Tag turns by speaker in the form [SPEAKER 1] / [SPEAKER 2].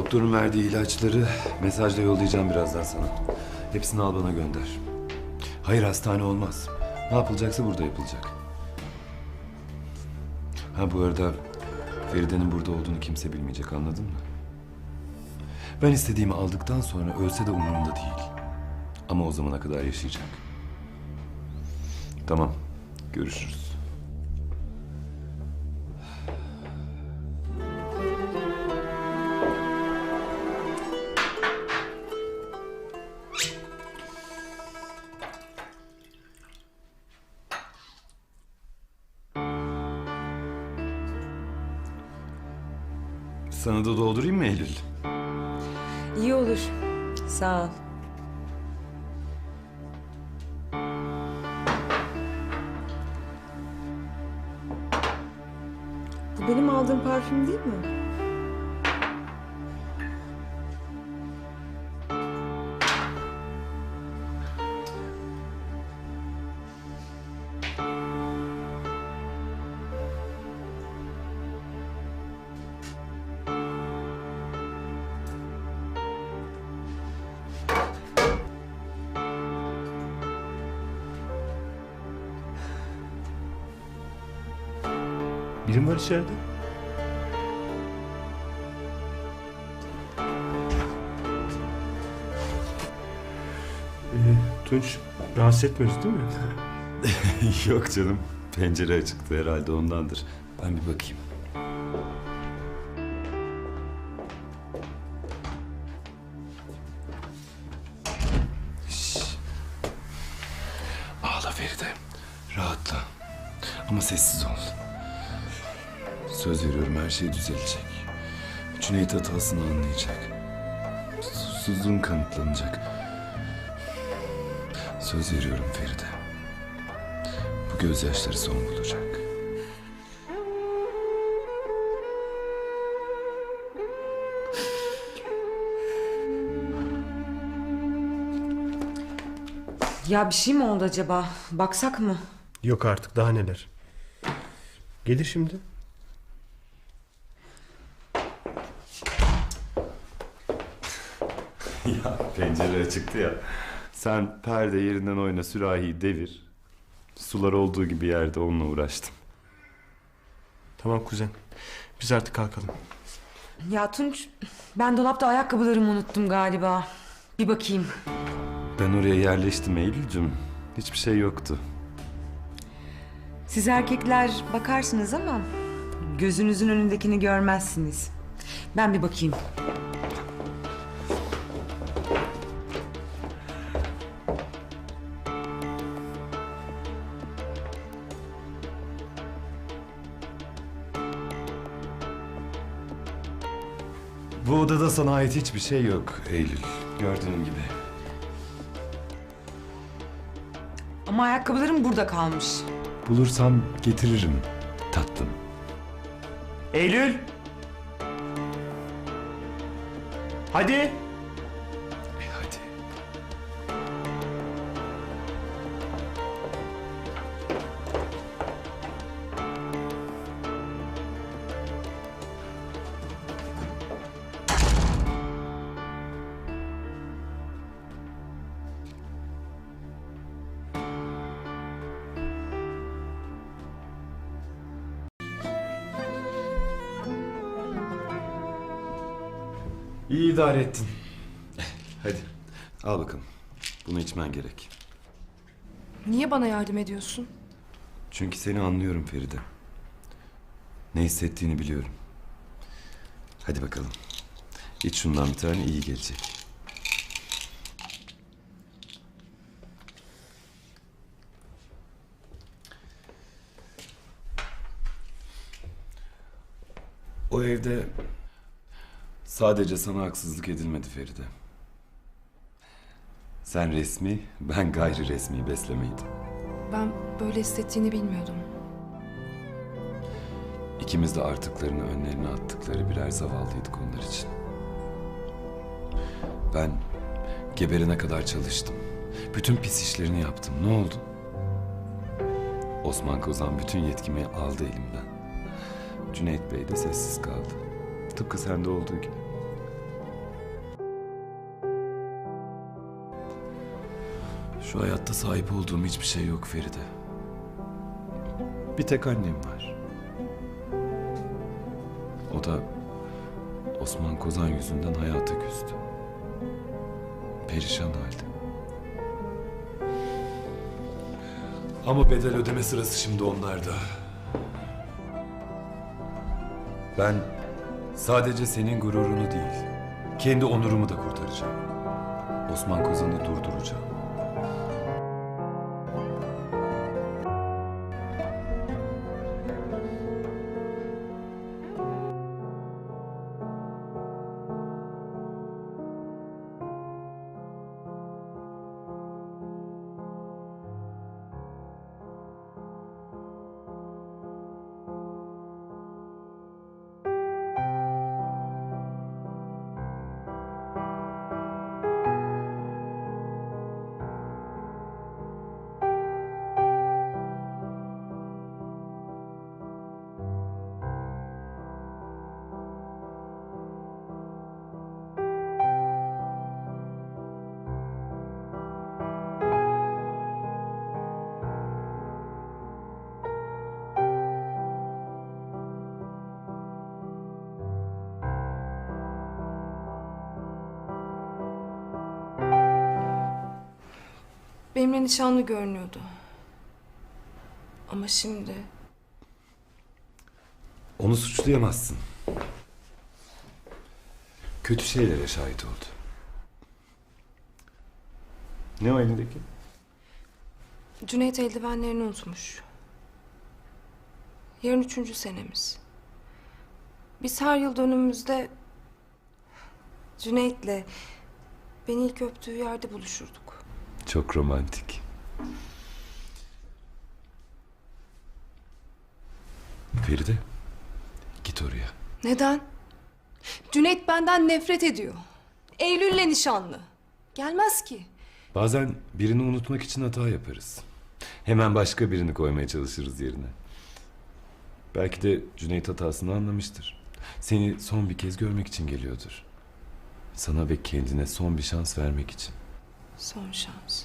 [SPEAKER 1] Doktorun verdiği ilaçları mesajla yollayacağım birazdan sana. Hepsini al bana gönder. Hayır hastane olmaz. Ne yapılacaksa burada yapılacak. Ha bu arada Feride'nin burada olduğunu kimse bilmeyecek anladın mı? Ben istediğimi aldıktan sonra ölse de umurumda değil. Ama o zamana kadar yaşayacak. Tamam. Görüşürüz. Sana da doldurayım mı Eylül?
[SPEAKER 2] İyi olur. Sağ ol. Bu benim aldığım parfüm değil mi?
[SPEAKER 3] Birim var içeride. Ee, Tunç, rahatsız etmiyoruz değil mi?
[SPEAKER 1] Yok canım. Pencere açıktı herhalde ondandır. Ben bir bakayım. Şş. Ağla Feride. Rahatla. Ama sessiz ol. Söz veriyorum her şey düzelecek. Cüneyt hatasını anlayacak. Susuzluğun kanıtlanacak. Söz veriyorum Feride. Bu gözyaşları son bulacak.
[SPEAKER 2] Ya bir şey mi oldu acaba? Baksak mı?
[SPEAKER 3] Yok artık daha neler. Gelir şimdi.
[SPEAKER 1] Ya pencere açıktı ya. Sen perde yerinden oyna sürahiyi devir. Sular olduğu gibi yerde onunla uğraştım.
[SPEAKER 3] Tamam kuzen. Biz artık kalkalım.
[SPEAKER 2] Ya Tunç, ben dolapta ayakkabılarımı unuttum galiba. Bir bakayım.
[SPEAKER 1] Ben oraya yerleştim Eylül'cüm. Hiçbir şey yoktu.
[SPEAKER 2] Siz erkekler bakarsınız ama gözünüzün önündekini görmezsiniz. Ben bir bakayım.
[SPEAKER 1] Bu odada sana ait hiçbir şey yok Eylül. Gördüğün gibi.
[SPEAKER 2] Ama ayakkabılarım burada kalmış.
[SPEAKER 1] Bulursam getiririm tatlım.
[SPEAKER 3] Eylül! Hadi!
[SPEAKER 1] İyi idare ettin. Hadi al bakalım. Bunu içmen gerek.
[SPEAKER 4] Niye bana yardım ediyorsun?
[SPEAKER 1] Çünkü seni anlıyorum Feride. Ne hissettiğini biliyorum. Hadi bakalım. İç şundan bir tane iyi gelecek. O evde sadece sana haksızlık edilmedi Feride. Sen resmi, ben gayri resmi beslemeydim.
[SPEAKER 4] Ben böyle hissettiğini bilmiyordum.
[SPEAKER 1] İkimiz de artıklarını önlerine attıkları birer zavallıydık onlar için. Ben geberene kadar çalıştım. Bütün pis işlerini yaptım. Ne oldu? Osman Kozan bütün yetkimi aldı elimden. Cüneyt Bey de sessiz kaldı. Tıpkı sende olduğu gibi. Şu hayatta sahip olduğum hiçbir şey yok Feride. Bir tek annem var. O da Osman Kozan yüzünden hayata küstü. Perişan halde. Ama bedel ödeme sırası şimdi onlarda. Ben sadece senin gururunu değil, kendi onurumu da kurtaracağım. Osman Kozan'ı durduracağım.
[SPEAKER 4] Benimle nişanlı görünüyordu. Ama şimdi
[SPEAKER 1] Onu suçlayamazsın. Kötü şeylere şahit oldu. Ne o elindeki?
[SPEAKER 4] Cüneyt eldivenlerini unutmuş. Yarın üçüncü senemiz. Biz her yıl dönümümüzde Cüneyt'le beni ilk öptüğü yerde buluşurduk.
[SPEAKER 1] Çok romantik. Feride, git oraya.
[SPEAKER 4] Neden? Cüneyt benden nefret ediyor. Eylül'le nişanlı. Gelmez ki.
[SPEAKER 1] Bazen birini unutmak için hata yaparız. Hemen başka birini koymaya çalışırız yerine. Belki de Cüneyt hatasını anlamıştır. Seni son bir kez görmek için geliyordur. Sana ve kendine son bir şans vermek için.
[SPEAKER 4] Son şans.